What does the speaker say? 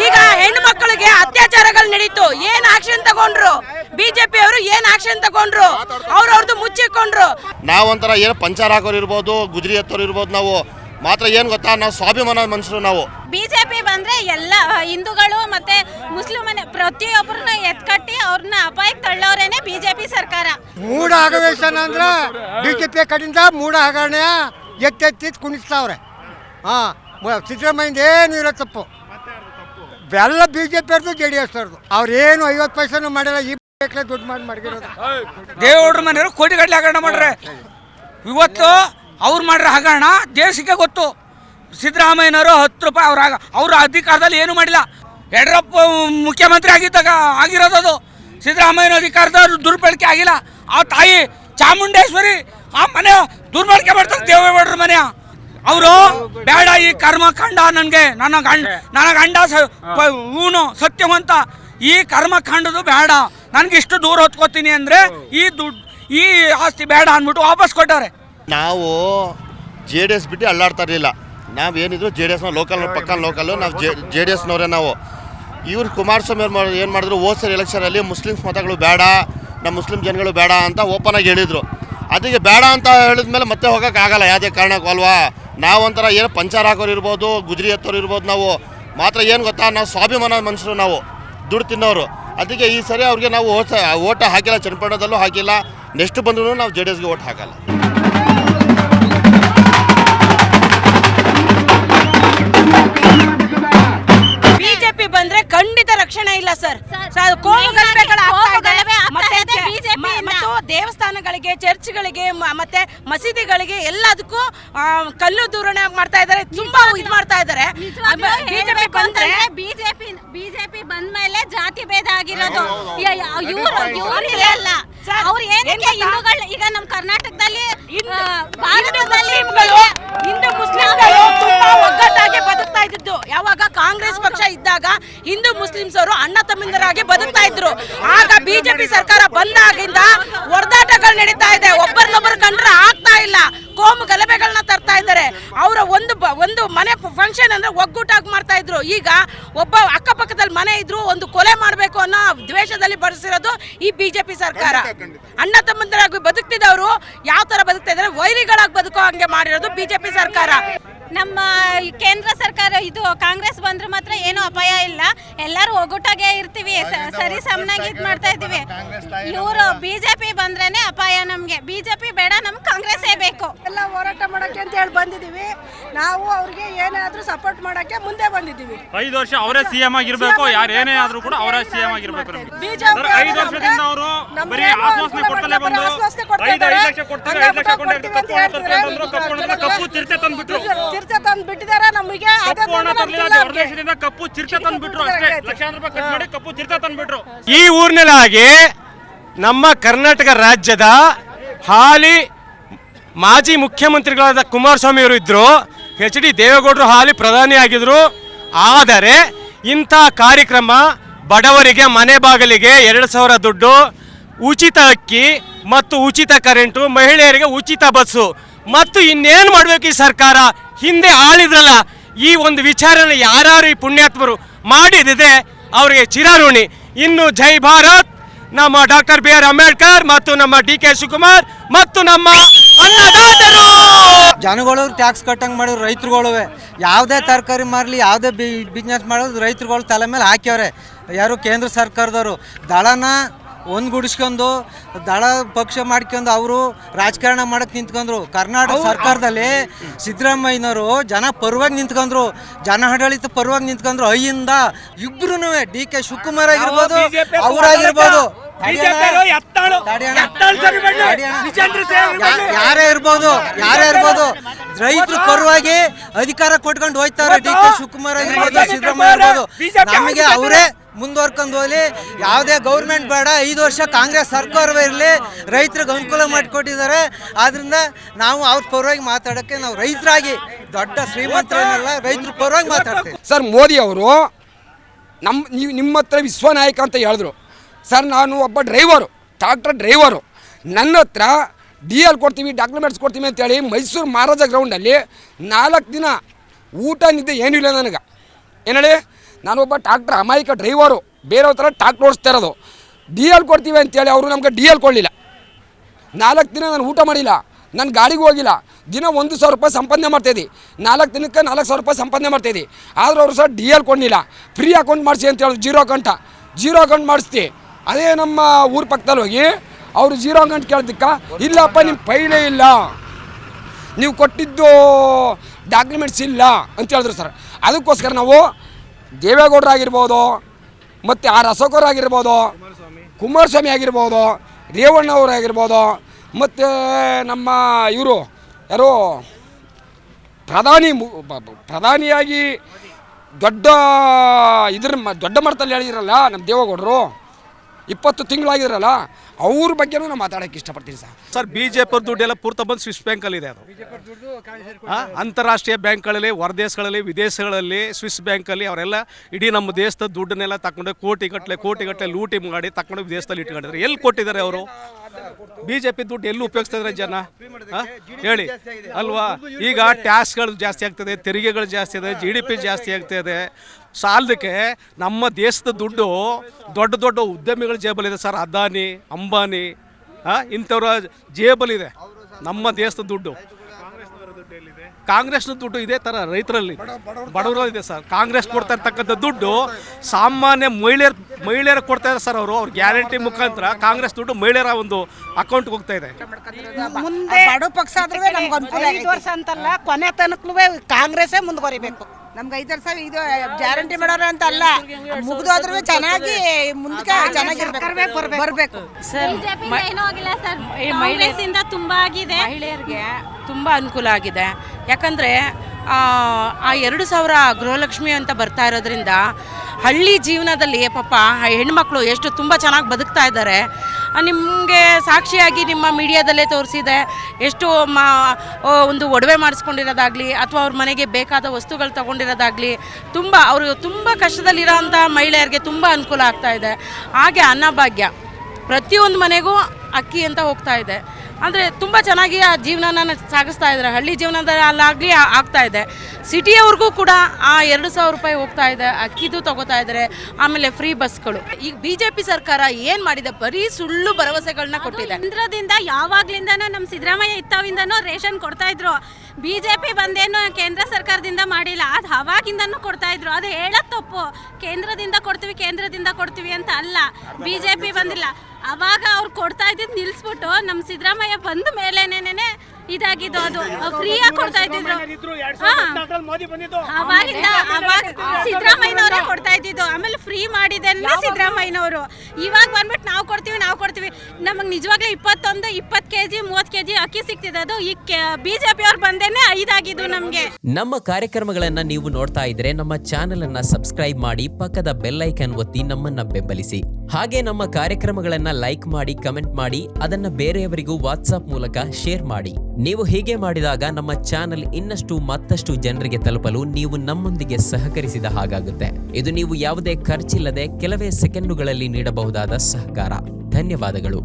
ಈಗ ಹೆಣ್ಣು ಮಕ್ಕಳಿಗೆ ಅತ್ಯಾಚಾರಗಳು ನಡೀತು. ಏನ್ ಆಕ್ಷನ್ ತಗೊಂಡ್ರು? ಬಿಜೆಪಿ ಅವರು ಏನ್ ಆಕ್ಷನ್ ತಗೊಂಡ್ರು? ಅವ್ರವ್ರದ್ದು ಮುಚ್ಚಿಕೊಂಡ್ರು ನಾವೊಂಥರ ಏನು ಪಂಚರ್ ಹಾಕೋರು ಇರ್ಬೋದು ಗುಜರಿ ಎತ್ತೋರು ಇರ್ಬೋದು ನಾವು. ಮಾತ್ರ ಏನ್ ಗೊತ್ತಾ? ನಾವು ಸ್ವಾಭಿಮಾನ ಮನುಷ್ಯರು ನಾವು. ಬಿಜೆಪಿ ಬಂದ್ರೆ ಎಲ್ಲ ಹಿಂದೂಗಳು ಮತ್ತೆ ಮುಸ್ಲಿಮ್ ಪ್ರತಿಯೊಬ್ಬರನ್ನ ಎತ್ಕಟ್ಟಿ ಅವ್ರನ್ನ ಅಪಾಯಕ್ಕೆ ತಳ್ಳೋರೇನೆ ಬಿಜೆಪಿ ಸರ್ಕಾರ. ಮೂಡ ಆಗವೇಶನ ಅಂದ್ರೆ ಬಿ ಜೆ ಪಿ ಕಡೆಯಿಂದ ಮೂಡ ಹಗರಣೆ ಎತ್ತೆತ್ತಿ ಕುಣಿಸ್ತಾವ್ರೆ. ಹಾಂ ಸಿದ್ದರಾಮಯ್ಯ ಏನು ಇರೋ ತಪ್ಪು. ಎಲ್ಲ ಬಿ ಜೆ ಪಿ ಅವ್ರದ್ದು ಜೆ ಡಿ ಎಸ್ ಅವ್ರದ್ದು ಅವ್ರೇನು ಐವತ್ತು ಪೈಸೆನೂ ಮಾಡಿಲ್ಲ, ಈ ಬೇಕಲೇ ದುಡ್ಡು ಮಾಡಿ ಮಾಡಿರೋದು ದೇವರ ಮನೆಯವರು ಕೋಟಿಗಟ್ಟಲೆ ಹಗರಣ ಮಾಡ್ರೆ. ಇವತ್ತು ಅವ್ರು ಮಾಡ್ರೆ ಹಗರಣ, ದೇಶಕ್ಕೆ ಗೊತ್ತು. ಸಿದ್ದರಾಮಯ್ಯನವರು ಹತ್ತು ರೂಪಾಯಿ ಅವ್ರ ಅವ್ರ ಅಧಿಕಾರದಲ್ಲಿ ಏನು ಮಾಡಿಲ್ಲ. ಯಡಿಯೂರಪ್ಪ ಮುಖ್ಯಮಂತ್ರಿ ಆಗಿದ್ದಾಗ ಆಗಿರೋದದು ಸಿದ್ದರಾಮಯ್ಯನ ಅಧಿಕಾರದ ದುರ್ಬಳಕೆ ಆಗಿಲ್ಲ. ಆ ತಾಯಿ ಚಾಮುಂಡೇಶ್ವರಿ ಆ ಮನೆ ದುರ್ಬಳಕೆ ಮಾಡ್ತಾರೆ ದೇವೇಗೌಡರ ಮನೆಯ ಅವರು ಬೇಡ ಈ ಕರ್ಮಕಾಂಡ ನನಗೆ ನನ್ನ ಗಂಡ ನನ್ನ ಗಂಡ ಊನು ಸತ್ಯವಂತ ಈ ಕರ್ಮಕಾಂಡದು ಬೇಡ. ನನಗೆ ಇಷ್ಟು ದೂರ ಹೊತ್ಕೋತೀನಿ ಅಂದರೆ ಈ ದುಡ್ಡು ಈ ಆಸ್ತಿ ಬೇಡ ಅಂದ್ಬಿಟ್ಟು ವಾಪಸ್ ಕೊಟ್ಟವ್ರೆ ನಾವು ಜೆ ಡಿ ಎಸ್ ಬಿಟ್ಟು ಅಲ್ಲಾಡ್ತಾ ಇರಲಿಲ್ಲ. ನಾವು ಏನಿದ್ರು ಜೆ ಡಿ ಎಸ್ನ ಲೋಕಲ್ ಪಕ್ಕ ಲೋಕಲ್ಲು ನಾವು ಜೆ ಜೆ ಡಿ ಎಸ್ನವರೇ ನಾವು. ಇವ್ರು ಕುಮಾರಸ್ವಾಮಿ ಅವ್ರು ಮಾಡಿ ಏನು ಮಾಡಿದ್ರು ಹೋದ ಸರಿ ಎಲೆಕ್ಷನಲ್ಲಿ ಮುಸ್ಲಿಮ್ಸ್ ಮತಗಳು ಬೇಡ ನಮ್ಮ ಮುಸ್ಲಿಂ ಜನಗಳು ಬೇಡ ಅಂತ ಓಪನ್ ಆಗಿ ಹೇಳಿದರು. ಅದಕ್ಕೆ ಬೇಡ ಅಂತ ಹೇಳಿದ್ಮೇಲೆ ಮತ್ತೆ ಹೋಗೋಕ್ಕಾಗಲ್ಲ ಯಾವುದೇ ಕಾರಣಕ್ಕೂ ಅಲ್ವಾ? ನಾವೊಂಥರ ಏನು ಪಂಚರ್ ಹಾಕೋರು ಇರ್ಬೋದು ಗುಜರಿ ಎತ್ತೋರು ಇರ್ಬೋದು ನಾವು. ಮಾತ್ರ ಏನು ಗೊತ್ತಾ ನಾವು ಸ್ವಾಭಿಮಾನ ಮನುಷ್ಯರು ನಾವು ದುಡ್ಡು ತಿನ್ನೋರು. ಅದಕ್ಕೆ ಈ ಸರಿ ಅವ್ರಿಗೆ ನಾವು ಓಟ್ ಓಟ ಹಾಕಿಲ್ಲ ಚನ್ನಪಟ್ಟಣದಲ್ಲೂ ಹಾಕಿಲ್ಲ. ನೆಕ್ಸ್ಟ್ ಬಂದ್ರೂ ನಾವು ಜೆ ಡಿ ಎಸ್ಗೆ ಓಟ್ ಹಾಕಲ್ಲ. ಬಿಜೆಪಿ ಬಂದ್ರೆ ಖಂಡಿತ ರಕ್ಷಣೆ ಇಲ್ಲ ಸರ್. ಕೋಮು main ಗಲಭೆಗಳು ಆಗ್ತಾ ಇದೆ. ಮತ್ತೆ ಮತ್ತು ದೇವಸ್ಥಾನಗಳಿಗೆ ಚರ್ಚ್ಗಳಿಗೆ ಮ- ಮತ್ತೆ ಮಸೀದಿಗಳಿಗೆ ಎಲ್ಲದಕ್ಕೂ ಆ, ಕಲ್ಲು ದೂರಣ ಮಾಡ್ತಾ ಇದ್ದಾರೆ. ತುಂಬಾ ಇದು ಮಾಡ್ತಾ ಇದ್ದಾರೆ. ಬಿಜೆಪಿ ಬಂದ್ರೆ ಬಿಜೆಪಿ ಬಿಜೆಪಿ ಬಂದ್ಮೇಲೆ ಜಾತಿ ಭೇದ ಆಗಿರೋದು. ಇವ್ರು ಇವ್ರು ಇರಲ್ಲ. ಸರ್, ಅವ್ರು ಏನಿಲ್ಲ ಏನಕ್ಕೆ ಹಿಂದೂಗಳು ಈಗ ನಮ್ ಕರ್ನಾಟಕದಲ್ಲಿ ಆ, ಹಿಂದೂ ಭಾರತದಲ್ಲಿ ಮುಸ್ಲಿಂಗಳು ಹಿಂದೂ ಮುಸ್ಲಿಂಗಳು ತುಂಬಾ ಒಗ್ಗಟ್ಟಾಗಿ ಬದುಕ್ತಾ ಇದ್ದಿದ್ದು ಯಾವಾಗ ಕಾಂಗ್ರೆಸ್ ಪಕ್ಷ ಇದ್ದಾಗ ಹಿಂದೂ ಮುಸ್ಲಿಮ್ಸ್ ಅವರು ಅಣ್ಣ ತಮ್ಮಿಂದರಾಗಿ ಬದುಕ್ತಾ ಇದ್ರು. ಆಗ ಬಿಜೆಪಿ ಸರ್ಕಾರ ಬಂದಾಗಿಂದ ಹೊಡೆದಾಟಗಳು ನಡೀತಾ ಇದೆ. ಒಬ್ಬರನ್ನೊಬ್ಬರು ಕಂಡ್ರೆ ಆಗ್ತಾ ಇಲ್ಲ. ಕೋಮು ಗಲಭೆಗಳನ್ನ ತರ್ತಾ ಇದ್ದಾರೆ. ಅವರ ಒಂದು ಬ- ಒಂದು ಮನೆ ಫಂಕ್ಷನ್ ಅಂದ್ರೆ ಒಗ್ಗೂಟಾಗಿ ಮಾಡ್ತಾ ಇದ್ರು. ಈಗ ಒಬ್ಬ ಅಕ್ಕಪಕ್ಕದಲ್ಲಿ ಮನೆ ಇದ್ರು ಒಂದು ಕೊಲೆ ಮಾಡಬೇಕು ಅನ್ನೋ ದ್ವೇಷದಲ್ಲಿ ಬಳಸಿರೋದು ಈ ಬಿಜೆಪಿ ಸರ್ಕಾರ. ಅಣ್ಣ ತಮ್ಮಂದರಾಗಿ ಬದುಕ್ತಿದ್ದವರು ಯಾವ ತರ ಬದುಕ್ತಾ ಇದ್ದಾರೆ? ವೈರಿಗಳಾಗಿ ಬದುಕೋ ಹಂಗೆ ಮಾಡಿರೋದು ಬಿಜೆಪಿ ಸರ್ಕಾರ. ನಮ್ಮ ಕೇಂದ್ರ ಸರ್ಕಾರ ಇದು ಕಾಂಗ್ರೆಸ್ ಬಂದ್ರೆ ಮಾತ್ರ ಏನು ಅಪಾಯ ಇಲ್ಲ. ಎಲ್ಲರೂ ಒಗ್ಗಟ್ಟಾಗೆ ಇರ್ತೀವಿ. ಸರಿ ಸಮನಾಗಿ ಇದು ಮಾಡ್ತಾ ಇದ್ದೀವಿ. ಇವರು ಬಿಜೆಪಿ ಬಂದ್ರೇನೆ ಅಪಾಯ ನಮಗೆ. ಬಿಜೆಪಿ ಬೇಡ ನಮ್ಗೆ ಕಾಂಗ್ರೆಸ್ಸೇ ಬೇಕು. ಎಲ್ಲ ಹೋರಾಟ ಮಾಡೋಕ್ಕೆ ಅಂತ ಹೇಳಿ ಬಂದಿದ್ದೀವಿ. ನಾವು ಅವ್ರಿಗೆ ಸಪೋರ್ಟ್ ಮಾಡಕ್ಕೆ ಮುಂದೆ ಬಂದಿದ್ದೀವಿ. ಐದು ವರ್ಷ ಅವರೇ ಸಿಎಂ ಆಗಿರ್ಬೇಕು ಯಾರು ಏನೇ ಆದ್ರೂ ಕೂಡ ಅವರೇ ಸಿಎಂ ಆಗಿರ್ಬೇಕು ನಮ್ಗೆ. ಬಿಜೆಪಿ ಐದು ವರ್ಷದಿಂದ ಅವರು ಬರೀ ಆಶ್ವಾಸನೆ ಕೊಡ್ತಲೇ ಬಂದು ಐದು ಐದು ಲಕ್ಷ ಕೊಡ್ತಾರೆ ಐದು ಲಕ್ಷ ಕೊಂಡು ಕಪ್ಪು ಹಣ ತರ್ತಾರೆ ಕಪ್ಪು ಹಣದ ಕಪ್ಪು ಚಿರತೆ ತಂದ್ಬಿಟ್ರು. ತಿರ್ಚೆ ತಂದು ಬಿಟ್ಟಿದ್ದಾರೆ ನಮಗೆ ಕಪ್ಪು ಚಿರತೆ ತಂದ್ಬಿಟ್ರು ಅಷ್ಟೇ. ಲಕ್ಷಾಂತರ ರೂಪಾಯಿ ಖರ್ಚು ಮಾಡಿ ಕಪ್ಪು ಚಿರತೆ ತಂದ್ಬಿಟ್ರು. ಈ ಊರಿನಲ್ಲಾಗಿ ನಮ್ಮ ಕರ್ನಾಟಕ ರಾಜ್ಯದ ಹಾಲಿ ಮಾಜಿ ಮುಖ್ಯಮಂತ್ರಿಗಳಾದ ಕುಮಾರಸ್ವಾಮಿ ಅವರು ಇದ್ದರು ಎಚ್ ಡಿ ದೇವೇಗೌಡರು ಹಾಲಿ ಪ್ರಧಾನಿ ಆಗಿದ್ರು. ಆದರೆ ಇಂಥ ಕಾರ್ಯಕ್ರಮ ಬಡವರಿಗೆ, ಮನೆ ಬಾಗಿಲಿಗೆ ಎರಡು ಸಾವಿರ ದುಡ್ಡು, ಉಚಿತ ಅಕ್ಕಿ ಮತ್ತು ಉಚಿತ ಕರೆಂಟು ಮಹಿಳೆಯರಿಗೆ ಉಚಿತ ಬಸ್ಸು ಮತ್ತು ಇನ್ನೇನು ಮಾಡಬೇಕು ಈ ಸರ್ಕಾರ? ಹಿಂದೆ ಆಳಿದ್ರಲ್ಲ, ಈ ಒಂದು ವಿಚಾರನ ಯಾರು ಈ ಪುಣ್ಯಾತ್ಮರು ಮಾಡಿದಿದೆ ಅವರಿಗೆ ಚಿರಋಣಿ ಇನ್ನು ಜೈ ಭಾರತ್! ನಮ್ಮ ಡಾಕ್ಟರ್ ಬಿ ಆರ್ ಅಂಬೇಡ್ಕರ್ ಮತ್ತು ನಮ್ಮ ಡಿ ಕೆ ಶಿವಕುಮಾರ್ ಮತ್ತು ನಮ್ಮ ಅನ್ನದಾತರು. ಜನಗಳು ಟ್ಯಾಕ್ಸ್ ಕಟ್ಟಂಗೆ ಮಾಡಿದ್ರು ರೈತರುಗಳು ಯಾವುದೇ ತರಕಾರಿ ಮಾರಲಿ ಯಾವುದೇ ಬಿಸ್ನೆಸ್ ಮಾಡೋದು ರೈತರುಗಳು ತಲೆ ಮೇಲೆ ಹಾಕ್ಯವ್ರೆ. ಯಾರು ಕೇಂದ್ರ ಸರ್ಕಾರದವರು. ದಳನ ಒಂದುಗೂಡಿಸ್ಕೊಂಡು ದಳ ಪಕ್ಷ ಮಾಡ್ಕೊಂಡು ಅವರು ರಾಜಕಾರಣ ಮಾಡಕ್ಕೆ ನಿಂತ್ಕೊಂಡ್ರು. ಕರ್ನಾಟಕ ಸರ್ಕಾರದಲ್ಲಿ ಸಿದ್ದರಾಮಯ್ಯನವರು ಜನ ಪರವಾಗಿ ನಿಂತ್ಕೊಂಡ್ರು. ಜನಾಡಳಿತ ಪರವಾಗಿ ನಿಂತ್ಕೊಂಡ್ರು. ಅಯ್ಯಿಂದ ಇಬ್ರು ಡಿ ಕೆ ಶಿವಕುಮಾರ್ ಆಗಿರ್ಬೋದು ಅವರಾಗಿರ್ಬೋದು. ಯಾರೇ ಇರ್ಬೋದು ಯಾರೇ ಇರ್ಬೋದು ರೈತರು ಪರವಾಗಿ ಅಧಿಕಾರ ಕೊಟ್ಕೊಂಡು ಹೋಯ್ತಾರೆ ಡಿ ಕೆ ಶಿವಕುಮಾರ್ ಆಗಿರ್ಬೋದು ಸಿದ್ದರಾಮಯ್ಯ ಇರ್ಬೋದು. ನಮಗೆ ಅವರೇ ಮುಂದುವರ್ಕೊಂಡು ಹೋಗಲಿ. ಯಾವುದೇ ಗೌರ್ಮೆಂಟ್ ಬೇಡ. ಐದು ವರ್ಷ ಕಾಂಗ್ರೆಸ್ ಸರ್ಕಾರವೇ ಇರಲಿ. ರೈತರಿಗೆ ಅನುಕೂಲ ಮಾಡಿಕೊಟ್ಟಿದ್ದಾರೆ. ಆದ್ರಿಂದ ನಾವು ಅವ್ರ ಪರವಾಗಿ ಮಾತಾಡೋಕ್ಕೆ ನಾವು ರೈತರಾಗಿ ದೊಡ್ಡ ಶ್ರೀಮಂತರೇನಲ್ಲ ರೈತರ ಪರವಾಗಿ ಮಾತಾಡ್ತೀವಿ. ಸರ್ ಮೋದಿ ಅವರು ನಮ್ಮ ನೀವು ನಿಮ್ಮ ಹತ್ರ ವಿಶ್ವನಾಯಕ ಅಂತ ಹೇಳಿದ್ರು. ಸರ್, ನಾನು ಒಬ್ಬ ಡ್ರೈವರು ಟ್ರಾಕ್ಟರ್ ಡ್ರೈವರು ನನ್ನ ಹತ್ರ ಡಿ ಎಲ್ ಕೊಡ್ತೀವಿ ಡಾಕ್ಯುಮೆಂಟ್ಸ್ ಕೊಡ್ತೀವಿ ಅಂತೇಳಿ ಮೈಸೂರು ಮಹಾರಾಜ ಗ್ರೌಂಡಲ್ಲಿ ನಾಲ್ಕು ದಿನ ಊಟ ನಿದ್ದೆ ಏನೂ ಇಲ್ಲ ನನಗೆ. ಏನೇಳಿ ಒಬ್ಬ ಟ್ರಾಕ್ಟರ್ ಅಮಾಯಕ ಡ್ರೈವರು ಬೇರೆಯವ್ರ ಥರ ಟ್ರಾಕ್ಟರ್ ಓಡಿಸ್ತಾ ಇರೋದು. ಡಿ ಎಲ್ ಕೊಡ್ತೀವಿ ಅಂತೇಳಿ ಅವರು ನಮಗೆ ಡಿ ಎಲ್ ಕೊಡಲಿಲ್ಲ. ನಾಲ್ಕು ದಿನ ನಾನು ಊಟ ಮಾಡಿಲ್ಲ ನನ್ನ ಗಾಡಿಗೆ ಹೋಗಿಲ್ಲ, ದಿನ ಒಂದು ಸಾವಿರ ರೂಪಾಯಿ ಸಂಪಾದನೆ ಮಾಡ್ತಾಯಿದ್ದಿ ನಾಲ್ಕು ದಿನಕ್ಕೆ ನಾಲ್ಕು ಸಾವಿರ ರೂಪಾಯಿ ಸಂಪಾದನೆ ಮಾಡ್ತಾಯಿದ್ದಿ ಆದರೂ ಅವರು ಸರ್ ಡಿ ಎಲ್ ಕೊಡಲಿಲ್ಲ. ಫ್ರೀ ಅಕೌಂಟ್ ಮಾಡಿಸಿ ಅಂತೇಳಿ ಜೀರೋ ಅಕೌಂಟ ಜೀರೋ ಅಕೌಂಟ್ ಮಾಡಿಸ್ತಿ ಅದೇ ನಮ್ಮ ಊರ ಪಕ್ಕದಲ್ಲಿ ಹೋಗಿ ಅವರು ಜೀರೋ ಅಂಗಂಟ್ ಕೇಳ್ತಿಕ್ಕ ಇಲ್ಲಪ್ಪ ನಿಮ್ಮ ಫೈಲೇ ಇಲ್ಲ. ನೀವು ಕೊಟ್ಟಿದ್ದು ಡಾಕ್ಯುಮೆಂಟ್ಸ್ ಇಲ್ಲ ಅಂತ ಹೇಳಿದ್ರು ಸರ್. ಅದಕ್ಕೋಸ್ಕರ ನಾವು ದೇವೇಗೌಡರಾಗಿರ್ಬೋದು ಮತ್ತು ಆರ್ ಅಶೋಕರ್ ಆಗಿರ್ಬೋದು, ಕುಮಾರಸ್ವಾಮಿ ಆಗಿರ್ಬೋದು ರೇವಣ್ಣವರಾಗಿರ್ಬೋದು ಮತ್ತು ನಮ್ಮ ಇವರು ಯಾರು ಪ್ರಧಾನಿ ಪ್ರಧಾನಿಯಾಗಿ ದೊಡ್ಡ ಇದ್ರ ದೊಡ್ಡ ಮಟ್ಟದಲ್ಲಿ ಹೇಳಿದಿರಲ್ಲ ನಮ್ಮ ದೇವೇಗೌಡರು. ಇಪ್ಪತ್ತು ತಿಂಗಳಾಗಿದ್ರಲ್ಲ ಅವ್ರ ಬಗ್ಗೆನೂ ನಾನು ಮಾತಾಡಕ್ಕೆ ಇಷ್ಟಪಡ್ತೀನಿ sir. Sir B J P ದುಡ್ಡೆಲ್ಲ ಪೂರ್ತ ಬಂದು ಸ್ವಿಸ್ ಬ್ಯಾಂಕಲ್ಲಿ ಇದೆ ಅದು. ಆ, ಅಂತಾರಾಷ್ಟ್ರೀಯ ಬ್ಯಾಂಕ್ಗಳಲ್ಲಿ ಹೊರದೇಶಗಳಲ್ಲಿ ವಿದೇಶಗಳಲ್ಲಿ ಸ್ವಿಸ್ ಬ್ಯಾಂಕಲ್ಲಿ ಅವರೆಲ್ಲ ಇಡೀ ನಮ್ಮ ದೇಶದ ದುಡ್ಡನ್ನೆಲ್ಲ ತಗೊಂಡು ಕೋಟಿಗಟ್ಟಲೆ ಕೋಟಿಗಟ್ಟಲೆ ಲೂಟಿ ಮಾಡಿ ತಗೊಂಡು ವಿದೇಶದಲ್ಲಿ ಇಟ್ಕೊಂಡಿದ್ದಾರೆ. ಎಲ್ಲಿ ಕೊಟ್ಟಿದ್ದಾರೆ ಅವರು? ಬಿ ಜೆ ಪಿ ದುಡ್ಡು ಎಲ್ಲಿ ಉಪಯೋಗಿಸ್ತಾ ಇದ್ದಾರೆ ಜನ? ಆ? ಹೇಳಿ. ಅಲ್ವಾ? ಈಗ ಟ್ಯಾಕ್ಸ್ಗಳು ಜಾಸ್ತಿ ಆಗ್ತದೆ ತೆರಿಗೆಗಳು ಜಾಸ್ತಿ ಇದೆ ಜಿ ಡಿ ಪಿ ಜಾಸ್ತಿ ಆಗ್ತಾ ಇದೆ ಸಾಲದಕ್ಕೆ ನಮ್ಮ ದೇಶದ ದುಡ್ಡು ದೊಡ್ಡ ದೊಡ್ಡ ಉದ್ಯಮಿಗಳ ಜೇಬಲ್ಲಿದೆ ಸರ್ ಅದಾನಿ ಅಂಬಾನಿ ಆ, ಇಂಥವ್ರ ಜೇಬಲ್ಲಿದೆ. ನಮ್ಮ ದೇಶದ ದುಡ್ಡು. ಕಾಂಗ್ರೆಸ್ನ ದುಡ್ಡು ಇದೇ ಥರ ರೈತರಲ್ಲಿ. ಬಡವರಲ್ಲಿದೆ ಸರ್. ಕಾಂಗ್ರೆಸ್ ಕೊಡ್ತಾ ಇರ್ತಕ್ಕಂಥ ದುಡ್ಡು ಸಾಮಾನ್ಯ ಮಹಿಳೆಯರು ಮಹಿಳೆಯರು ಕೊಡ್ತಾ ಇದ್ದಾರೆ ಸರ್ ಅವರು. ಅವ್ರ ಗ್ಯಾರಂಟಿ ಮುಖಾಂತರ ಕಾಂಗ್ರೆಸ್ ದುಡ್ಡು ಮಹಿಳೆಯರ ಒಂದು ಅಕೌಂಟ್ಗೆ ಹೋಗ್ತಾ ಇದೆ. ಮುಂದೆ ಬಡ ಪಕ್ಷ ಆದ್ರೂ ನಮ್ಗೆ ಅನುಕೂಲ ಐದು ವರ್ಷ ಅಂತಲ್ಲ ಕೊನೆ ತನಕ ಕಾಂಗ್ರೆಸ್ಸೇ ಮುಂದುವರಿಬೇಕು. ನಮ್ಗೆ ಐದಾರು ಸಾವಿರ ಇದು ಗ್ಯಾರಂಟಿ ಮಾಡೋರು ಅಂತ ಅಲ್ಲ. ಮುಗಿದೋದ್ರೂ ಚೆನ್ನಾಗಿ ಮುಂದಕ್ಕೆ ಚೆನ್ನಾಗಿ ಬರಬೇಕು. ಬಿಜೆಪಿ ಏನೂ ಆಗಿಲ್ಲ ಸರ್. ಮಹಿಳೆಯಿಂದ ತುಂಬ ತುಂಬಾ ಆಗಿದೆ. ಮಹಿಳೆಯರಿಗೆ ತುಂಬ ಅನುಕೂಲ ಆಗಿದೆ. ಯಾಕಂದರೆ ಆ ಎರಡು ಸಾವಿರ ಗೃಹಲಕ್ಷ್ಮಿ ಅಂತ ಬರ್ತಾ ಇರೋದ್ರಿಂದ ಹಳ್ಳಿ ಜೀವನದಲ್ಲಿ ಪಾಪ ಆ ಹೆಣ್ಮಕ್ಳು ಎಷ್ಟು ತುಂಬ ಚೆನ್ನಾಗಿ ಬದುಕ್ತಾ ಇದ್ದಾರೆ. ನಿಮಗೆ ಸಾಕ್ಷಿಯಾಗಿ ನಿಮ್ಮ ಮೀಡಿಯಾದಲ್ಲೇ ತೋರಿಸಿದೆ. ಎಷ್ಟು ಮಾ ಒಂದು ಒಡವೆ ಮಾಡಿಸ್ಕೊಂಡಿರೋದಾಗಲಿ, ಅಥವಾ ಅವ್ರ ಮನೆಗೆ ಬೇಕಾದ ವಸ್ತುಗಳು ತಗೊಂಡಿರೋದಾಗಲಿ, ತುಂಬ ಅವರು ತುಂಬ ಕಷ್ಟದಲ್ಲಿರೋಂಥ ಮಹಿಳೆಯರಿಗೆ ತುಂಬ ಅನುಕೂಲ ಆಗ್ತಾ ಇದೆ. ಹಾಗೆ ಅನ್ನಭಾಗ್ಯ. ಪ್ರತಿಯೊಂದು ಮನೆಗೂ ಅಕ್ಕಿ ಅಂತ ಹೋಗ್ತಾ ಇದೆ. ಅಂದರೆ ತುಂಬ ಚೆನ್ನಾಗಿ ಆ ಜೀವನನ ಸಾಗಿಸ್ತಾ ಇದ್ದಾರೆ. ಹಳ್ಳಿ ಜೀವನದಲ್ಲಾಗಲಿ ಆಗ್ತಾ ಇದೆ. ಸಿಟಿಯವ್ರಿಗೂ ಕೂಡ ಆ ಎರಡು ಸಾವಿರ ರೂಪಾಯಿ ಹೋಗ್ತಾ ಇದೆ. ಅಕ್ಕಿದು ತಗೋತಾ ಇದ್ದಾರೆ. ಆಮೇಲೆ ಫ್ರೀ ಬಸ್ಗಳು ಈಗ ಬಿ ಜೆ ಪಿ ಸರ್ಕಾರ ಏನು ಮಾಡಿದೆ? ಬರೀ ಸುಳ್ಳು ಭರವಸೆಗಳನ್ನ ಕೊಟ್ಟಿದೆ. ಕೇಂದ್ರದಿಂದ ಯಾವಾಗ್ಲಿಂದನೂ ನಮ್ಮ ಸಿದ್ದರಾಮಯ್ಯ ಇತ್ತವಿಂದನೂ ರೇಷನ್ ಕೊಡ್ತಾ ಇದ್ರು. ಪಿ ಬಂದೇನು ಕೇಂದ್ರ ಸರ್ಕಾರದಿಂದ ಮಾಡಿಲ್ಲ. ಅದು ಅವಾಗಿಂದನೂ ಕೊಡ್ತಾ ಇದ್ರು. ಅದು ಹೇಳೋದು ತಪ್ಪು. ಕೇಂದ್ರದಿಂದ ಕೊಡ್ತೀವಿ ಕೇಂದ್ರದಿಂದ ಕೊಡ್ತೀವಿ ಅಂತ ಅಲ್ಲ. ಬಿಜೆಪಿ ಬಂದಿಲ್ಲ. ಅವಾಗ ಅವ್ರು ಕೊಡ್ತಾ ಇದ್ದಿದ್ದು ನಿಲ್ಸ್ಬಿಟ್ಟು ನಮ್ಮ ಸಿದ್ದರಾಮಯ್ಯ ಬಂದ ಮೇಲೇನೇನೆ ಇದಾಗಿದ್ದು ಅದು. ಫ್ರೀಯಾಗಿ ಕೊಡ್ತಾ ಇದ್ದಿದ್ರು. ಅವಾಗಿಂದ ಅವಾಗ ಸಿದ್ದರಾಮಯ್ಯನವರೇ ಕೊಡ್ತಾ ಇದ್ದಿದ್ದು. ಆಮೇಲೆ ಫ್ರೀ ಮಾಡಿದೆ ಸಿದ್ದರಾಮಯ್ಯನವರು. ಇವಾಗ ಬಂದ್ಬಿಟ್ಟು ನಾವು ಕೊಡ್ತೀವಿ ನಾವು ಕೊಡ್ತೀವಿ. ನಮಗೆ ನಿಜವಾಗ್ಲೂ ಇಪ್ಪತ್ತೊಂದು, ಇಪ್ಪತ್ತು ಕೆ ಜಿ ಮೂವತ್ತು ಕೆ ಜಿ ಅಕ್ಕಿ ಸಿಕ್ತಿದೆ ಅದು ಈ ಬಿ ಜೆ ಬಂದೇನೆ ಐದಾಗಿದ್ದು ನಮಗೆ. ನಮ್ಮ ಕಾರ್ಯಕ್ರಮಗಳನ್ನ ನೀವು ನೋಡ್ತಾ ಇದ್ರೆ ನಮ್ಮ ಚಾನೆಲ್ ಅನ್ನ ಸಬ್ಸ್ಕ್ರೈಬ್ ಮಾಡಿ ಪಕ್ಕದ ಬೆಲ್ ಐಕನ್ ಒತ್ತಿ ನಮ್ಮನ್ನ ಬೆಂಬಲಿಸಿ. ಹಾಗೆ ನಮ್ಮ ಕಾರ್ಯಕ್ರಮಗಳನ್ನ ಲೈಕ್ ಮಾಡಿ, ಕಮೆಂಟ್ ಮಾಡಿ, ಅದನ್ನ ಬೇರೆಯವರಿಗೂ ವಾಟ್ಸಾಪ್ ಮೂಲಕ ಶೇರ್ ಮಾಡಿ. ನೀವು ಹೀಗೆ ಮಾಡಿದಾಗ ನಮ್ಮ ಚಾನೆಲ್ ಇನ್ನಷ್ಟು ಮತ್ತಷ್ಟು ಜನರಿಗೆ ತಲುಪಲು ನೀವು ನಮ್ಮೊಂದಿಗೆ ಸಹಕರಿಸಿದ ಹಾಗಾಗುತ್ತೆ. ಇದು ನೀವು ಯಾವುದೇ ಖರ್ಚಿಲ್ಲದೆ ಕೆಲವೇ ಸೆಕೆಂಡುಗಳಲ್ಲಿ ನೀಡಬಹುದಾದ ಸಹಕಾರ. ಧನ್ಯವಾದಗಳು.